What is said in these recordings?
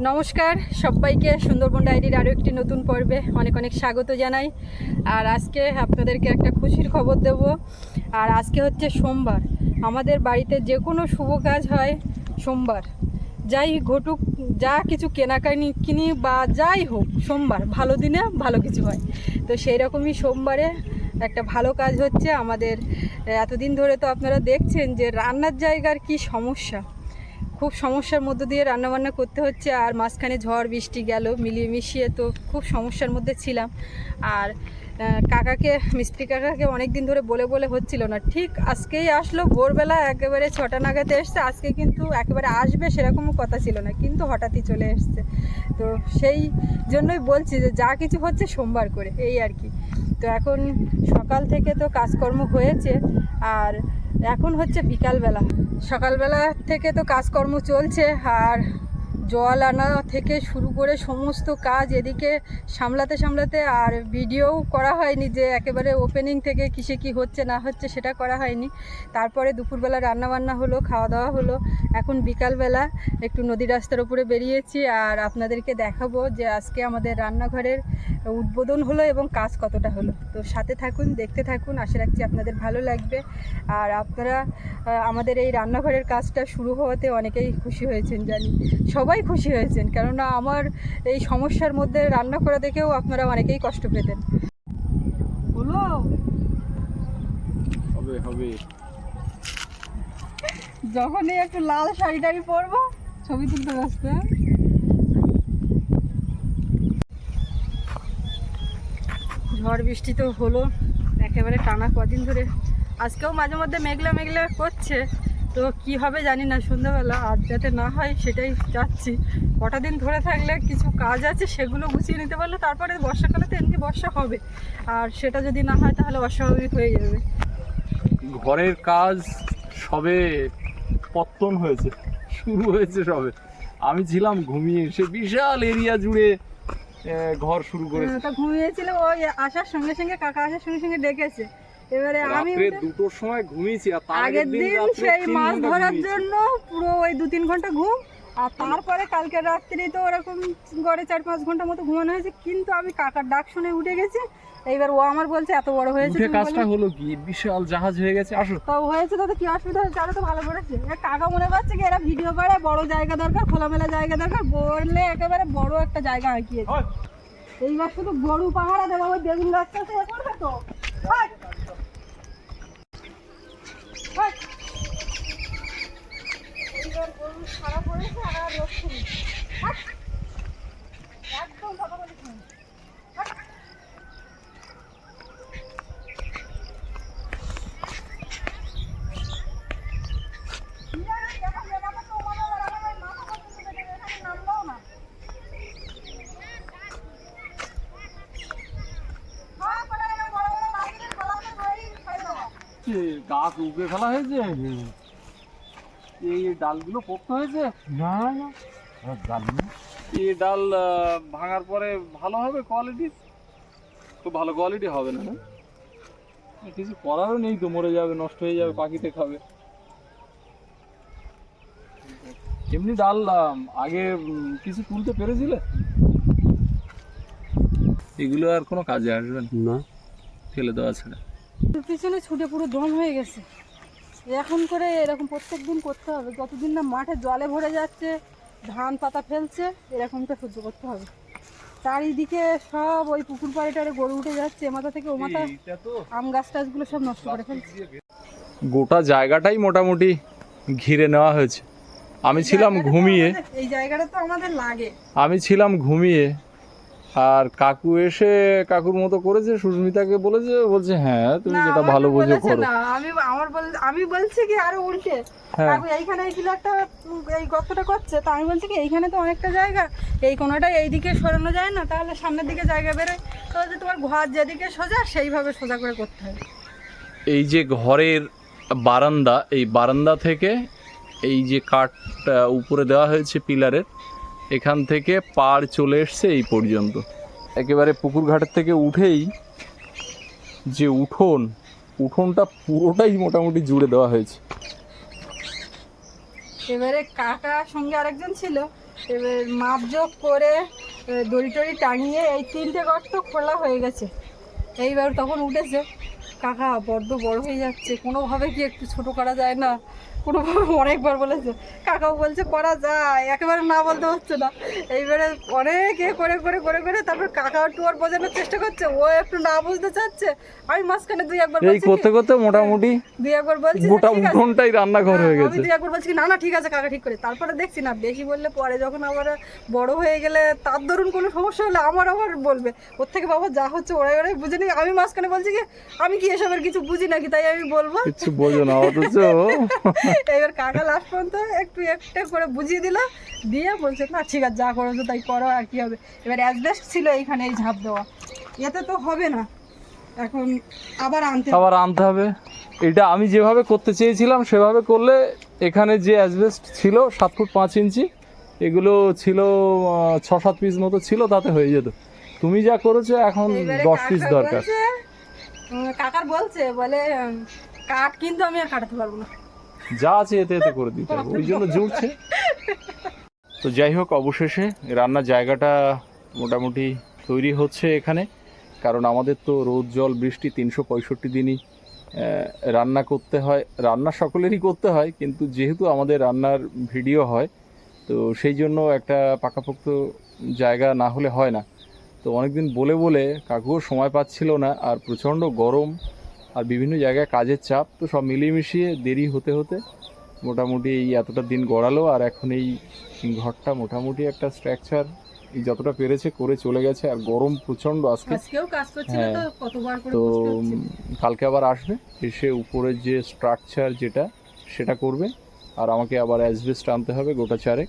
নমস্কার, সবাইকে সুন্দরবন ডায়েরির আরও একটি নতুন পর্বে অনেক অনেক স্বাগত জানাই। আর আজকে আপনাদেরকে একটা খুশির খবর দেব। আর আজকে হচ্ছে সোমবার। আমাদের বাড়িতে যে কোনো শুভ কাজ হয় সোমবার। যাই ঘটুক, যা কিছু কেনাকানি কিনি বা যাই হোক, সোমবার। ভালো দিনে ভালো কিছু হয়। তো সেই রকমই সোমবারে একটা ভালো কাজ হচ্ছে আমাদের। এতদিন ধরে তো আপনারা দেখছেন যে রান্নার জায়গার কি সমস্যা। খুব সমস্যার মধ্য দিয়ে রান্নাবান্না করতে হচ্ছে আর মাঝখানে ঝড়, বৃষ্টি গেল, মিলিয়ে মিশিয়ে তো খুব সমস্যার মধ্যে ছিলাম। আর কাকাকে, মিস্ত্রি কাকাকে অনেক দিন ধরে বলে বলে হচ্ছিল না। ঠিক আজকেই আসলো, ভোরবেলা একেবারে ছটা নাগাদে এসছে, আজকে কিন্তু একেবারে আসবে সেরকমও কথা ছিল না, কিন্তু হঠাৎই চলে এসছে। তো সেই জন্যই বলছি যে যা কিছু হচ্ছে সোমবার করে, এই আর কি। তো এখন সকাল থেকে তো কাজকর্ম হয়েছে, আর এখন হচ্ছে বিকালবেলা। সকালবেলা থেকে তো কাজকর্ম চলছে আর জল আনা থেকে শুরু করে সমস্ত কাজ এদিকে সামলাতে সামলাতে আর ভিডিও করা হয়নি যে একেবারে ওপেনিং থেকে কিসে কি হচ্ছে, না হচ্ছে সেটা করা হয়নি। তারপরে দুপুরবেলা রান্না বান্না হলো, খাওয়া দাওয়া হলো। এখন বিকালবেলা একটু নদী রাস্তার উপরে বেরিয়েছি আর আপনাদেরকে দেখাবো যে আজকে আমাদের রান্নাঘরের উদ্বোধন হলো এবং কাজ কতটা হলো। তো সাথে থাকুন, দেখতে থাকুন, আশা রাখছি আপনাদের ভালো লাগবে। আর আপনারা আমাদের এই রান্নাঘরের কাজটা শুরু হওয়াতে অনেকেই খুশি হয়েছেন জানি। সবাই খুশি হয়েছেন কেননা আমার এই সমস্যার মধ্যে রান্না করা দেখেও আপনারা অনেকেই কষ্ট পেতেন। হলো হবে হবে। যখনই একটু লাল শাড়ি টাড়ি পরবো ছবি তুলতে ব্যস্ত? ঝড় বৃষ্টি তো হলো একেবারে টানা কদিন ধরে। আজকেও মাঝে মধ্যে মেঘলা মেঘলা করছে। তো কি হবে জানি না সন্ধ্যাবেলা আর যাতে না হয় সেটাই চাচ্ছি কটা দিন ধরে থাকলে কিছু কাজ আছে সেগুলো গুছিয়ে নিতে পারলে তারপরে বর্ষাকালে তো এমনি বর্ষা হবে। আর সেটা যদি না হয় তাহলে অস্বাভাবিক হয়ে যাবে। ঘরের কাজ সবে পত্তন হয়েছে শুরু হয়েছে সবে। আমি ছিলাম ঘুমিয়ে সে বিশাল এরিয়া জুড়ে ঘর শুরু করেছে। হ্যাঁ, তো ঘুমিয়েছিল ওই আসার সঙ্গে সঙ্গে কাকা আসার সঙ্গে সঙ্গে ডেকেছে। এবারে আমি রাত্রে দুটোর সময় ঘুমিয়েছি আর তার আগের দিন সেই মাছ ধরার জন্য পুরো ওই দু তিন ঘণ্টা ঘুম আর তারপরে কালকে রাত্রি তো ওরকম গড়ে চার পাঁচ ঘণ্টা মতো ঘুমানো হয়েছে কিন্তু আমি কাকার ডাক শুনে উঠে গেছি। এইবার ও আমার বলছে এত বড় হয়েছে উঠে কাজটা হলো কি? বিশাল জাহাজ হয়ে গেছে আসো। তো হয়েছে তাতে কি অসুবিধা হয়েছে? আরও তো ভালো করেছে। এবার কাকা মনে করছে কি এরা ভিডিও করে বড় জায়গা দরকার খোলামেলা জায়গা দরকার বললে একেবারে বড় একটা জায়গা আঁকিয়েছে। এইবার শুধু গরু পাহারা দেবো ওই বেগুন গাছটা সে করবে তো হাট! হাট! এইবার গরু সারা পড়েছে আর নেই। হাট! একদম কথা বলিস না। গাছ উপড়ে ফেলা হয়েছে এই ডালগুলো পোক্ত হয়েছে? না না। জানি এই ডাল ভাঙার পরে ভালো হবে কোয়ালিটি খুব ভালো কোয়ালিটি হবে না না? কিছু করারও নেই তো মরে যাবে নষ্ট হয়ে যাবে পাখিতে খাবে। এমনি ডাল আগে কিছু তুলতে পেরেছিলে? এগুলো আর কোনো কাজে আসবে না। না। ফেলে দেওয়া ছাড়া। পিছনে ছুটে পুরো দম হয়ে গেছে। এখন করে এরকম প্রত্যেক দিন করতে হবে। যতদিন না মাঠে জলে ভরে যাচ্ছে ধান পাতা ফেলছে এরকমটা সহ্য করতে হবে। চারিদিকে সব ওই পুকুর পাড়ে টাড়ে গরু উঠে যাচ্ছে এ মাথা থেকে ও মাথা। আম গাছ টাছগুলো সব নষ্ট করে ফেলছে। গোটা জায়গাটাই মোটামুটি ঘিরে নেওয়া হয়েছে। আমি ছিলাম ঘুমিয়ে। এই জায়গাটা তো আমাদের লাগে। আমি ছিলাম ঘুমিয়ে। আর কাকু এসে কাকুর মতো করেছে সুস্মিতাকে বলেছে বলছে হ্যাঁ তুমি যেটা ভালো বোঝো বলেছে করো। না আমি আমার বল আমি বলছি কি আরও উল্টে। হ্যাঁ। কাকু এইখানে ছিল একটা এই গর্তটা করছে তা আমি বলছি কি এইখানে তো অনেকটা জায়গা এই কোনোটা এইদিকে সরানো যায় না তাহলে সামনের দিকে জায়গা বেরোয়। তো যে তোমার ঘর যেদিকে সোজা সেইভাবে সোজা করে করতে হবে এই যে ঘরের বারান্দা এই বারান্দা থেকে এই যে কাঠটা উপরে দেওয়া হয়েছে পিলারের এখান থেকে পার চলে এসছে এই পর্যন্ত। একেবারে পুকুর ঘাটের থেকে উঠেই যে উঠোন, উঠোনটা পুরোটাই মোটামুটি জুড়ে দেওয়া হয়েছে। এবারে কাকার সঙ্গে আরেকজন ছিল, এবার মাপজোক করে দড়ি টড়ি টাঙিয়ে এই তিনটে গর্ত খোলা হয়ে গেছে। এইবার তখন উঠেছে। কাকা বড্ড বড় হয়ে যাচ্ছে, কোনোভাবে কি একটু ছোট করা যায় না? কোনোভাবে অনেকবার বলেছে। কাকাও বলছে করা যায়। একেবারে না বলতে হচ্ছে না। এইবারে অনেক এ করে করে করে করে তারপর কাকা একটু ওর বোঝানোর চেষ্টা করছে ও একটু না বুঝতে চাচ্ছে। আমি মাঝখানে দুই একবার এই করতে করতে মোটামুটি দুই একবার বলছি গোটা। উঠোনটাই রান্নাঘর হয়ে হ্যাঁ, গেছে। দুই একবার বলছি না না ঠিক আছে কাকা ঠিক করে। তারপরে দেখছি না বেশি বললে পরে যখন আবার বড় হয়ে গেলে তার ধরুন কোনো সমস্যা হলে আমার আবার বলবে। ওর থেকে বাবা যা হচ্ছে ওরাই ওরাই বুঝে নি আমি মাঝখানে বলছি কি আমি কি এসবের কিছু বুঝি নাকি? তাই আমি বলব। কিছু বোঝো না অথচ। এবার কাকা লাস্ট পর্যন্ত একটু একটা করে বুঝিয়ে দিল দিয়ে বলছে না ঠিক আছে যা করো তাই করো আর কি হবে। এবার অ্যাডজাস্ট ছিল এইখানে এই ঝাঁপ দেওয়া। এতে তো হবে না। এখন আবার আনতে আবার আনতে হবে। এটা আমি যেভাবে করতে চেয়েছিলাম সেভাবে করলে এখানে যে অ্যাসবেস্ট ছিল সাত ফুট পাঁচ ইঞ্চি এগুলো ছিল ছ সাত পিস মতো ছিল তাতে হয়ে যেত। তুমি যা করেছ এখন দশ পিস দরকার। কাকার বলছে বলে কাঠ কিন্তু আমি আর কাটাতে পারব না। যা আছে এতে এতে করে দিতে হবে, ওই জন্য জুড়ছে তো যাই হোক, অবশেষে রান্নার জায়গাটা মোটামুটি তৈরি হচ্ছে এখানে, কারণ আমাদের তো রোদ, জল, বৃষ্টি তিনশো পঁয়ষট্টি দিনই রান্না করতে হয়। রান্না সকলেরই করতে হয়, কিন্তু যেহেতু আমাদের রান্নার ভিডিও হয়, তো সেই জন্য একটা পাকাপোক্ত জায়গা না হলে হয় না। তো অনেকদিন বলে বলে কাকুও সময় পাচ্ছিল না, আর প্রচণ্ড গরম আর বিভিন্ন জায়গায় কাজের চাপ তো সব মিলিয়ে মিশিয়ে দেরি হতে হতে মোটামুটি এই এতটা দিন গড়ালো আর এখন এই ঘরটা মোটামুটি একটা স্ট্রাকচার যতটা পেরেছে করে চলে গেছে আর গরম প্রচণ্ড আজকে। হ্যাঁ। তো কালকে আবার আসবে এসে উপরের যে স্ট্রাকচার যেটা সেটা করবে। আর আমাকে আবার অ্যাসবেস্ট আনতে হবে গোটা চারেক।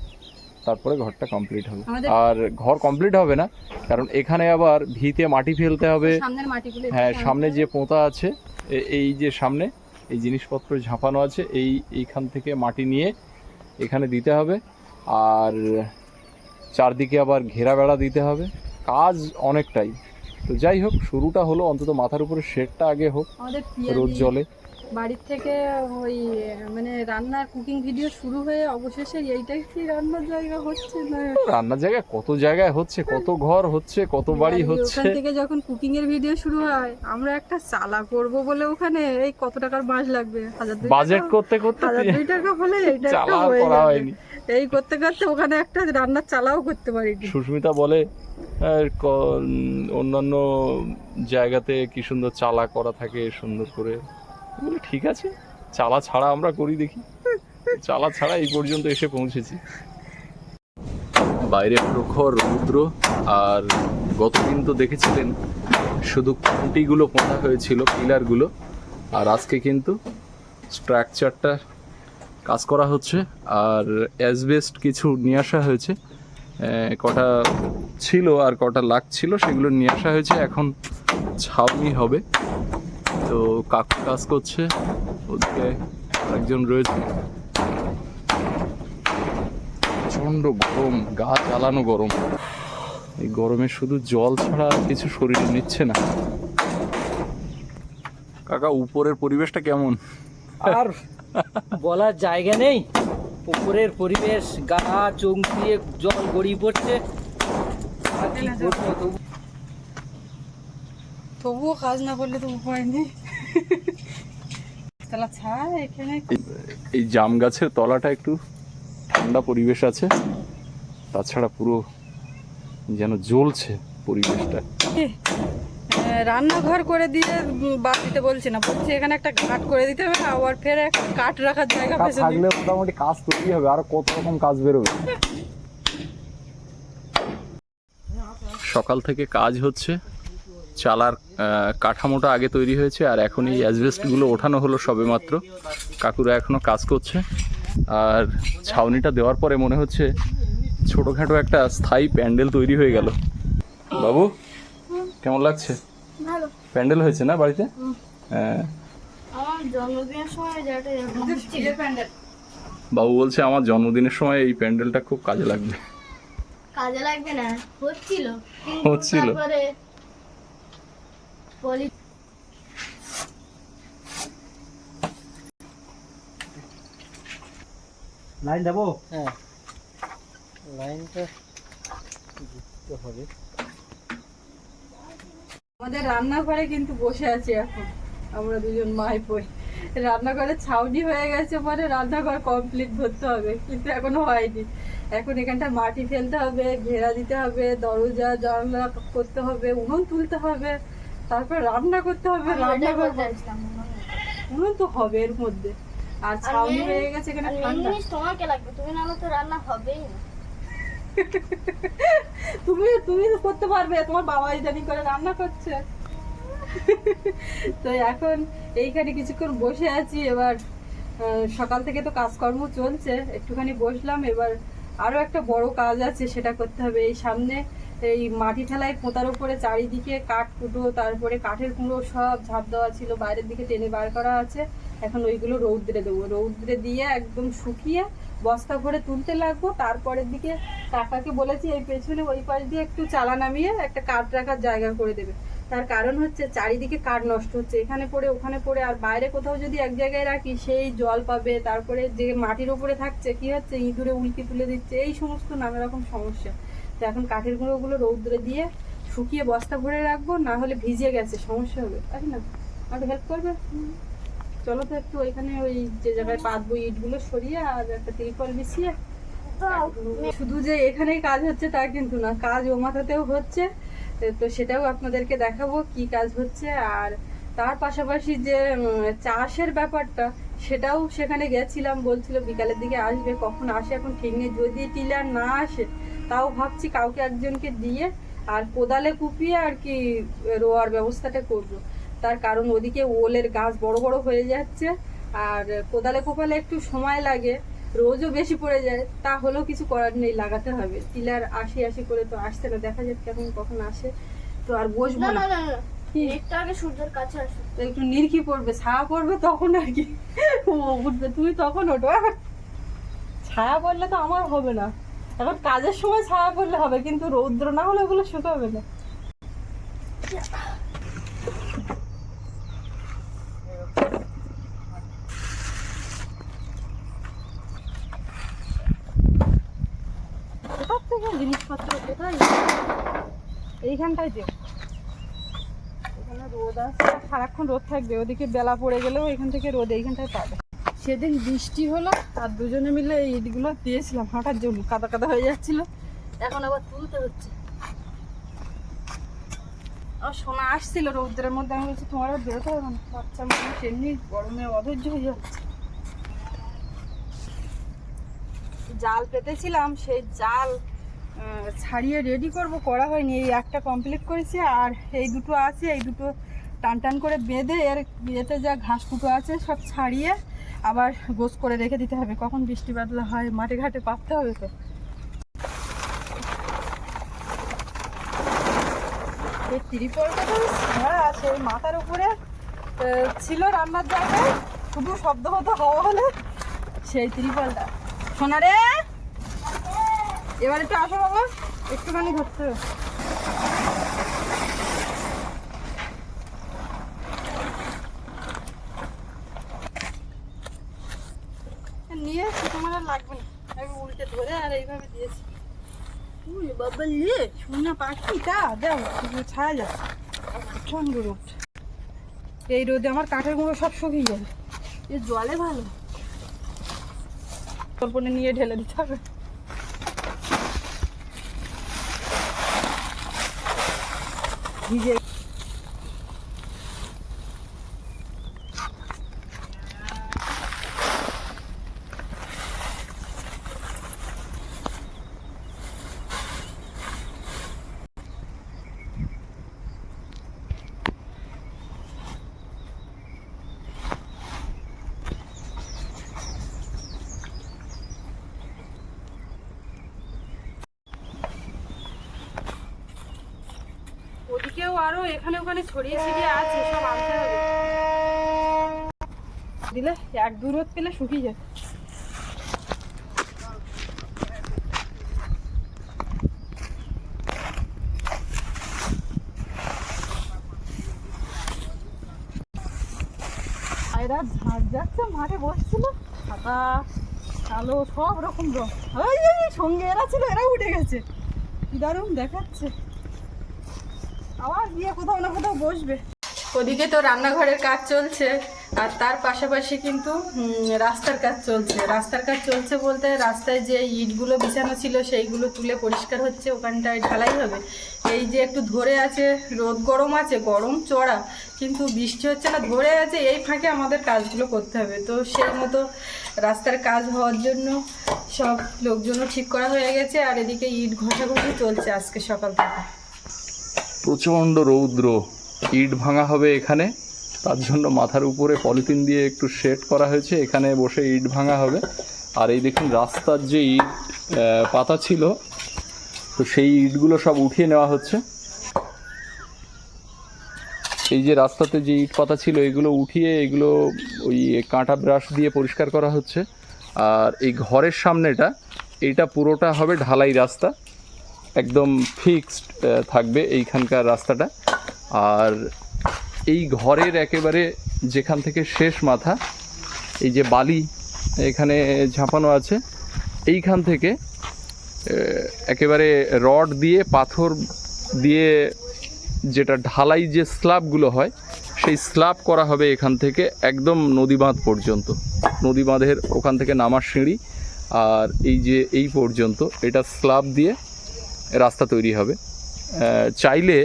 তারপরে ঘরটা কমপ্লিট হবে আর ঘর কমপ্লিট হবে না কারণ এখানে আবার ভিতে মাটি ফেলতে হবে। হ্যাঁ সামনে যে পোঁতা আছে এই যে সামনে এই জিনিসপত্র ঝাঁপানো আছে এই এইখান থেকে মাটি নিয়ে এখানে দিতে হবে। আর চারদিকে আবার ঘেরা বেড়া দিতে হবে। কাজ অনেকটাই। তো যাই হোক শুরুটা হলো অন্তত মাথার উপরে শেডটা আগে হোক রোদ জলে। বাড়ির থেকে ওই মানে রান্নার কুকিং ভিডিও শুরু হয়ে অবশেষে এইটাই কি রান্নার জায়গা হচ্ছে না? রান্নার জায়গায় কত জায়গায় হচ্ছে কত ঘর হচ্ছে কত বাড়ি হচ্ছে? ওখান থেকে যখন কুকিং এর ভিডিও শুরু হয় আমরা একটা চালা করব বলে ওখানে এই কত টাকার বাঁশ লাগবে? হাজার দুই বাজেট করতে করতে হাজার দুই টাকা হলে চালা হয়ে করা হয়নি। এই করতে করতে ওখানে একটা রান্নার চালাও করতে পারি সুস্মিতা বলে "আর অন্যান্য জায়গাতে কি সুন্দর চালা করা থাকে সুন্দর করে? ঠিক আছে, চালা ছাড়া আমরা করি দেখি। চালা ছাড়া এই পর্যন্ত এসে পৌঁছেছি। বাইরে প্রখর রৌদ্র আর গতদিন তো দেখেছিলেন, শুধু খুঁটিগুলো পোঁতা হয়েছিল, পিলারগুলো। আর আজকে কিন্তু স্ট্রাকচারটা কাজ করা হচ্ছে আর অ্যাসবেস্ট কিছু নিয়ে আসা হয়েছে। কটা ছিল আর কটা লাগছিল, সেগুলো নিয়ে আসা হয়েছে। এখন ছাউনি হবে। তো কাকু কাজ করছে। ওদিকে একজন রয়েছে। প্রচণ্ড গরম গা জ্বালানো গরম। এই গরমে শুধু জল ছাড়া আর কিছু শরীরে নিচ্ছে না। কাকা উপরের পরিবেশটা কেমন? আর বলার জায়গা নেই। উপরের পরিবেশ গা চমকিয়ে জল গড়িয়ে পড়ছে। তবুও কাজ না করলে তো উপায় নেই। এই জাম গাছের তলাটা একটু ঠান্ডা পরিবেশ আছে। তাছাড়া পুরো যেন জ্বলছে পরিবেশটা। রান্নাঘর করে দিয়ে বাদ দিতে বলছি না। বলছি এখানে একটা ঘাট করে দিতে হবে আবার ফের একটা কাঠ রাখার জায়গা পেছনে থাকলে মোটামুটি কাজ তৈরি হবে আর কত রকম কাজ বেরোবে। সকাল থেকে কাজ হচ্ছে চালার কাঠামোটা আগে তৈরি হয়েছে আর এখন এই অ্যাসবেস্টগুলো ওঠানো হলো সবেমাত্র। কাকুরা এখনও কাজ করছে। আর ছাউনিটা দেওয়ার পরে মনে হচ্ছে ছোটোখাটো একটা স্থায়ী প্যান্ডেল তৈরি হয়ে গেল। বাবু কেমন লাগছে? ভালো। প্যান্ডেল হয়েছে না বাড়িতে? হ্যাঁ। আমার জন্মদিনের সময় যেটা এরকম হচ্ছিল প্যান্ডেল। বাবু বলছে আমার জন্মদিনের সময় এই প্যান্ডেলটা খুব কাজে লাগবে। কাজে লাগবে না হচ্ছিল। হচ্ছিল। পলি লাইন দেবো? হ্যাঁ। লাইনটা দিতে হবে। আমাদের রান্নাঘরে কিন্তু বসে আছি এখন। আমরা দুজন মাই পই রান্নাঘরে ছাউনি হয়ে গেছে পরে রান্নাঘর কমপ্লিট করতে হবে কিন্তু এখনও হয়নি। এখন এখানটা মাটি ফেলতে হবে ঘেরা দিতে হবে দরজা জানলা করতে হবে উনুন তুলতে হবে। তারপর রান্না করতে হবে রান্না করব। উনুন তো হবে এর মধ্যে। আর ছাউনি হয়ে গেছে এখানে ঠান্ডা। তোমাকে লাগবে তুমি না তো রান্না হবেই না। তুমি তুমি তো করতে পারবে তোমার বাবা ইদানিং করে রান্না করছে। তো এখন এইখানে কিছুক্ষণ বসে আছি এবার সকাল থেকে তো কাজকর্ম চলছে একটুখানি বসলাম এবার আরও একটা বড় কাজ আছে সেটা করতে হবে। এই সামনে এই মাটি ঠেলায় পোতার উপরে চারিদিকে কাঠ কুটো, তারপরে কাঠের কুঁড়ো সব ঝাঁপ দেওয়া ছিল, বাইরের দিকে টেনে বার করা আছে। এখন ওইগুলো রৌদ্রে দেবো। রৌদ্রে দিয়ে একদম শুকিয়ে বস্তা ভরে তুলতে লাগবো। তারপরের দিকে কাকাকে বলেছি, এই পেছনে ওই পাশ দিয়ে একটু চালা নামিয়ে একটা কাঠ রাখার জায়গা করে দেবে। তার কারণ হচ্ছে চারিদিকে কাঠ নষ্ট হচ্ছে। এখানে পড়ে, ওখানে পড়ে, আর বাইরে কোথাও যদি এক জায়গায় রাখি, সেই জল পাবে। তারপরে যে মাটির উপরে থাকছে, কি হচ্ছে? ইঁদুরে উল্কি তুলে দিচ্ছে। এই সমস্ত নানা রকম সমস্যা। তো এখন কাঠের গুঁড়োগুলো রৌদ্রে দিয়ে শুকিয়ে বস্তা ভরে রাখব না হলে ভিজে গেছে সমস্যা হবে। তাই না আর হেল্প করবে? চলো তো একটু ওইখানে ওই যে জায়গায় পাতবো ইটগুলো সরিয়ে আর একটা তিরপল বিছিয়ে শুধু যে এখানেই কাজ হচ্ছে তা কিন্তু না কাজ ও মাথাতেও হচ্ছে। তো সেটাও আপনাদেরকে দেখাবো কি কাজ হচ্ছে আর তার পাশাপাশি যে চাষের ব্যাপারটা সেটাও সেখানে গেছিলাম বলছিল বিকালের দিকে আসবে কখন আসে এখন ঠিক নেই যদি টিলার না আসে তাও ভাবছি কাউকে একজনকে দিয়ে আর কোদালে কুপিয়ে আর কি রোয়ার ব্যবস্থাটা করব। তার কারণ ওদিকে ওলের গাছ বড় বড় হয়ে যাচ্ছে আর কোদালে কোপালে একটু সময় লাগে রোজও বেশি পড়ে যায় তা হলেও কিছু করার নেই লাগাতে হবে। টিলার আশি আশি করে তো আসছে না দেখা যাক কেমন কখন আসে তো আর বসবো না? একটু আগে সূর্যের কাছে একটু নিরকি পড়বে ছায়া পড়বে তখন আর কি। উঠবে তুমি তখন ওঠো। ছায়া পড়লে তো আমার হবে না। এখন কাজের সময় ছায়া পড়লে হবে, কিন্তু রৌদ্র না হলে ওগুলো শুকাবে না। জিনিসপত্র? এইখানটায় দেখ এখানে রোদ আছে সারাক্ষণ রোদ থাকবে, ওদিকে বেলা পড়ে গেলেও এখান থেকে রোদ এইখানটায় পাবে। সেদিন বৃষ্টি হলো আর দুজনে মিলে এই ইটগুলো দিয়েছিলাম, হাঁটার জন্য। কাদা কাদা হয়ে যাচ্ছিল। এখন আবার তুলতে হচ্ছে। আর সোনা আসছিল রৌদ্রের মধ্যে। আমি বলছি, তোমার আর বেরোতে হবে না। বাচ্চা মানুষ এমনি গরমে অধৈর্য হয়ে যাচ্ছে। জাল পেতেছিলাম, সেই জাল ছাড়িয়ে রেডি করব। করা হয়নি। এই একটা কমপ্লিট করেছি আর এই দুটো আছে। এই দুটো টান টান করে বেঁধে এর ইয়েতে যা ঘাস কুটো আছে সব ছাড়িয়ে আবার গোস করে রেখে দিতে হবে। কখন বৃষ্টি বাদলা হয়, মাঠে ঘাটে পাততে হবে তো। এই ত্রিপলটা তো ছেঁড়া আছে মাথার উপরে ছিল রান্নার জায়গায়, শুধু শব্দ হতো হওয়া হলে, সেই ত্রিপলটা। সোনা রে! এবার একটু আসো বাবা, একটুখানি ধরতে হবে। নিয়ে এসছি তোমার আর লাগবে না আমি উল্টে ধরে আর এইভাবে দিয়েছি পাখি সোনা পাখিটা, দাও ছায়া যাচ্ছে প্রচণ্ড রোদ। এই রোদে আমার কাঠের গুঁড়ো সব শুকিয়ে যাবে এ জলে ভালো। তারপরে নিয়ে ঢেলে দিতে হবে। ভিজে ওদিকেও আরও এখানে ওখানে ছড়িয়ে ছিটিয়ে আছে, সব আনতে হবে। দিলে এক দু রোদ পেলে শুকিয়ে যাবে। এরা ঝাঁট যাচ্ছে, মাঠে বসছিল। ছাতা কালো, সব রকম রং। সঙ্গে এরা ছিল, এরা উঠে গেছে। কি দারুণ দেখাচ্ছে। কোথাও না কোথাও বসবে। ওদিকে তো রান্নাঘরের কাজ চলছে, আর তার পাশাপাশি কিন্তু রাস্তার কাজ চলছে। রাস্তার কাজ চলছে বলতে রাস্তায় যে ইটগুলো বিছানো ছিল, সেইগুলো তুলে পরিষ্কার হচ্ছে, ওখানটায় ঢালাই হবে। এই যে একটু ধরে আছে, রোদ গরম আছে, গরম চড়া কিন্তু বৃষ্টি হচ্ছে না, ধরে আছে, এই ফাঁকে আমাদের কাজগুলো করতে হবে। তো সেই মতো রাস্তার কাজ হওয়ার জন্য সব লোকজনও ঠিক করা হয়ে গেছে, আর এদিকে ইট ঘষাঘষি চলছে আজকে সকাল থেকে। প্রচণ্ড রৌদ্র। ইট ভাঙা হবে এখানে। তার জন্য মাথার উপরে পলিথিন দিয়ে একটু শেড করা হয়েছে। এখানে বসে ইট ভাঙা হবে। আর এই দেখুন, রাস্তার যে ইট পাতা ছিল, তো সেই ইটগুলো সব উঠিয়ে নেওয়া হচ্ছে। এই যে রাস্তাতে যে ইট পাতা ছিল, এগুলো উঠিয়ে এগুলো ওই কাঁটা ব্রাশ দিয়ে পরিষ্কার করা হচ্ছে। আর এই ঘরের সামনেটা, এটা পুরোটা হবে ঢালাই রাস্তা। একদম ফিক্সড থাকবে এইখানকার রাস্তাটা। আর এই ঘরের একেবারে যেখান থেকে শেষ মাথা, এই যে বালি এখানে ঝাঁপানো আছে, এইখান থেকে একেবারে রড দিয়ে, পাথর দিয়ে যেটা ঢালাই যে স্ল্যাবগুলো হয়, সেই স্ল্যাব করা হবে এখান থেকে একদম নদী বাঁধ পর্যন্ত। নদী বাঁধের ওখান থেকে নামার সিঁড়ি, আর এই যে এই পর্যন্ত, এটা স্ল্যাব দিয়ে রাস্তা তৈরি হবে। চাইলে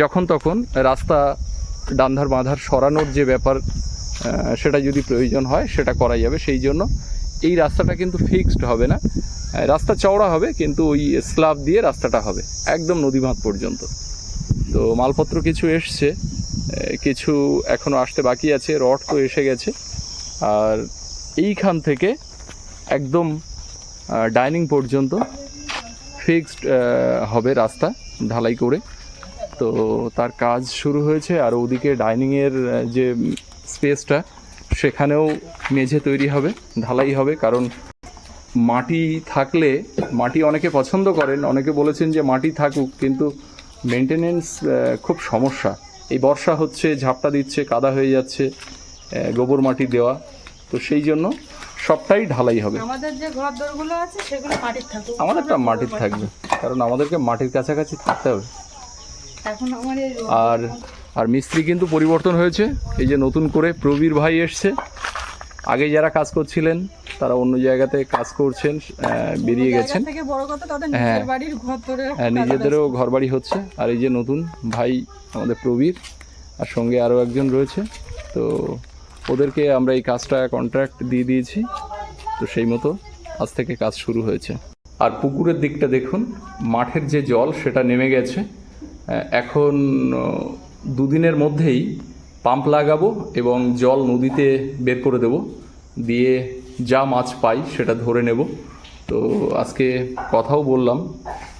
যখন তখন রাস্তা ডান্ধার বাঁধার সরানোর যে ব্যাপার সেটা যদি প্রয়োজন হয়, সেটা করা যাবে। সেই জন্য এই রাস্তাটা কিন্তু ফিক্সড হবে না। রাস্তা চওড়া হবে, কিন্তু ওই স্ল্যাব দিয়ে রাস্তাটা হবে, একদম নদী বাঁধ পর্যন্ত। তো মালপত্র কিছু এসছে কিছু এখনও আসতে বাকি আছে, রড তো এসে গেছে। আর এইখান থেকে একদম ডাইনিং পর্যন্ত ফিক্সড হবে রাস্তা ঢালাই করে। তো তার কাজ শুরু হয়েছে আর ওদিকে ডাইনিংয়ের যে স্পেসটা, সেখানেও মেঝে তৈরি হবে, ঢালাই হবে। কারণ মাটি থাকলে, মাটি অনেকে পছন্দ করেন, অনেকে বলেছেন যে মাটি থাকুক, কিন্তু মেনটেনেন্স খুব সমস্যা। এই বর্ষা হচ্ছে, ঝাপটা দিচ্ছে, কাদা হয়ে যাচ্ছে গোবর মাটি দেওয়া। তো সেই জন্য সবটাই ঢালাই হবে। আমাদের যে ঘর দরগুলো আছে সেগুলো মাটির থাকুক। আমাদেরটা মাটির থাকবে কারণ আমাদেরকে মাটির কাছাকাছি থাকতে হবে। এখন আমার আর আর মিস্ত্রি কিন্তু পরিবর্তন হয়েছে। এই যে নতুন করে প্রবীর ভাই এসছে। আগে যারা কাজ করছিলেন তারা অন্য জায়গাতে কাজ করছেন বেরিয়ে গেছেন। হ্যাঁ। হ্যাঁ, নিজেদেরও ঘর বাড়ি হচ্ছে। আর এই যে নতুন ভাই আমাদের প্রবীর আর সঙ্গে আরও একজন রয়েছে। তো ওদেরকে আমরা এই কাজটা কন্ট্রাক্ট দিয়ে দিয়েছি। তো সেই মতো আজ থেকে কাজ শুরু হয়েছে। আর পুকুরের দিকটা দেখুন, মাঠের যে জল সেটা নেমে গেছে। এখন দুদিনের মধ্যেই পাম্প লাগাবো এবং জল নদীতে বের করে দেব। দিয়ে যা মাছ পাই সেটা ধরে নেব। তো আজকে কথাও বললাম,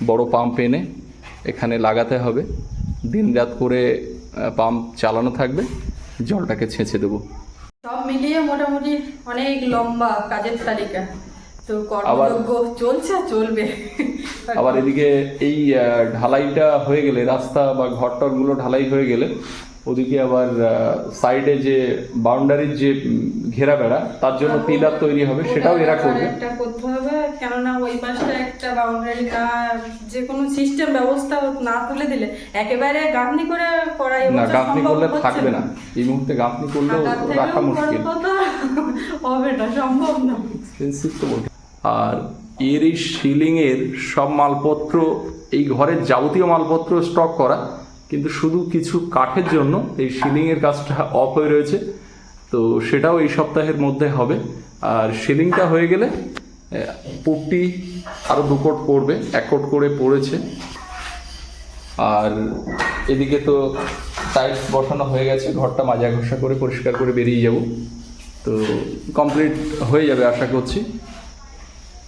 বড় পাম্প এনে এখানে লাগাতে হবে। দিনরাত করে পাম্প চালানো থাকবে, জলটাকে ছেঁচে দেবো। সব মিলিয়ে মোটামুটি অনেক লম্বা কাজের তালিকা। তো আবার- কর্মযোগ্য চলছে চলবে। আবার এদিকে এই ঢালাইটা হয়ে গেলে রাস্তা বা ঘরটরগুলো ঢালাই হয়ে গেলে ওদিকে আবার সাইডে যে বাউন্ডারির যে ঘেরা বেড়া তার জন্য পিলার তৈরি হবে সেটাও এরা করবে। একটা করতে কেননা ওই পাশটা একটা বাউন্ডারি না যে কোনো সিস্টেম ব্যবস্থা না তুলে দিলে একেবারে গাঁথনি করে করা না গাঁথনি করলে থাকবে না। এই মুহূর্তে গাঁথনি থেকেও রাখা মুশকিল। হবে না সম্ভব না। এক্সপেন্সিভ তো বটে। আর এর এই সিলিংয়ের সব মালপত্র এই ঘরের যাবতীয় মালপত্র স্টক করা কিন্তু শুধু কিছু কাঠের জন্য এই সিলিংয়ের কাজটা অফ হয়ে রয়েছে। তো সেটাও এই সপ্তাহের মধ্যে হবে। আর সিলিংটা হয়ে গেলে পুট্টি আরও দু কোট পড়বে এক কোট করে পড়েছে আর এদিকে তো টাইলস বসানো হয়ে গেছে, ঘরটা মাজা ঘষা করে পরিষ্কার করে বেরিয়ে যাব। তো কমপ্লিট হয়ে যাবে আশা করছি।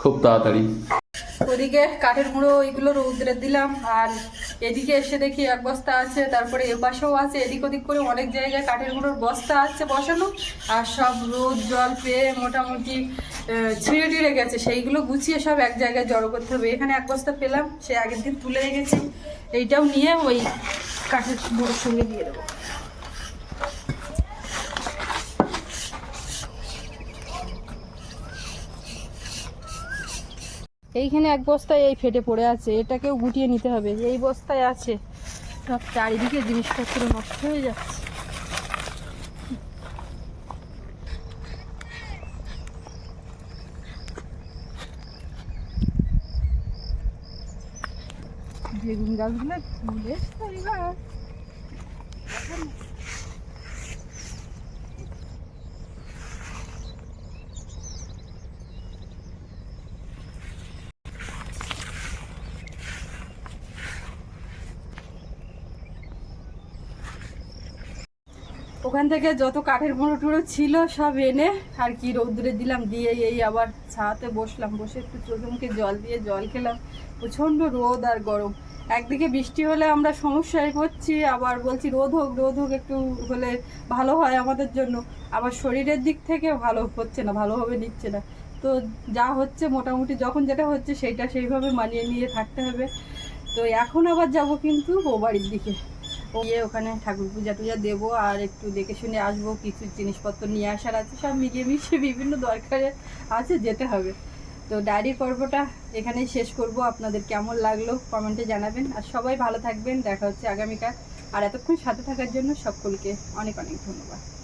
খুব তাড়াতাড়ি। ওদিকে কাঠের গুঁড়ো ওইগুলো রৌদ্রে দিলাম, আর এদিকে এসে দেখি এক বস্তা আছে, তারপরে এ পাশেও আছে, এদিক ওদিক করে অনেক জায়গায় কাঠের গুঁড়োর বস্তা আছে বসানো, আর সব রোদ, জল পেয়ে মোটামুটি ছিঁড়ে টিড়ে গেছে। সেইগুলো গুছিয়ে সব এক জায়গায় জড়ো করতে হবে। এখানে এক বস্তা পেলাম, সে আগের দিন তুলে রেখেছি। এইটাও নিয়ে ওই কাঠের গুঁড়োর সঙ্গে দিয়ে দেবো। এইখানে এক বস্তায় এই ফেটে পড়ে আছে, এটাকেও গুটিয়ে নিতে হবে। এই বস্তায় আছে। সব চারিদিকে জিনিসপত্র নষ্ট হয়ে যাচ্ছে। বেগুন গাছগুলো বেশ তো ওখান থেকে যত কাঠের গুঁড়ো টুড়ো ছিল সব এনে আর কি রৌদ্রে দিলাম, দিয়ে এই আবার ছাতে বসলাম, বসে একটু চোখে মুখে জল দিয়ে জল খেলাম। প্রচণ্ড রোদ আর গরম। একদিকে বৃষ্টি হলে আমরা সমস্যায় পড়ছি, আবার বলছি রোদ হোক রোদ হোক একটু হলে ভালো হয় আমাদের জন্য। আবার শরীরের দিক থেকে ভালো হচ্ছে না, ভালোভাবে নিচ্ছে না। তো যা হচ্ছে মোটামুটি যখন যেটা হচ্ছে, সেইটা সেইভাবে মানিয়ে নিয়ে থাকতে হবে। তো এখন আবার যাব কিন্তু ও বাড়ির দিকে। গিয়ে ওখানে ঠাকুর পূজা টুজা দেবো আর একটু দেখে শুনে আসব, কিছু জিনিসপত্র নিয়ে আসার আছে, সব মিলিয়ে মিশিয়ে বিভিন্ন দরকারে আছে, যেতে হবে। তো ডায়েরি পর্বটা এখানেই শেষ করব। আপনাদের কেমন লাগল কমেন্টে জানাবেন। আর সবাই ভালো থাকবেন। দেখা হচ্ছে আগামীকাল। আর এতক্ষণ সাথে থাকার জন্য সকলকে অনেক অনেক ধন্যবাদ।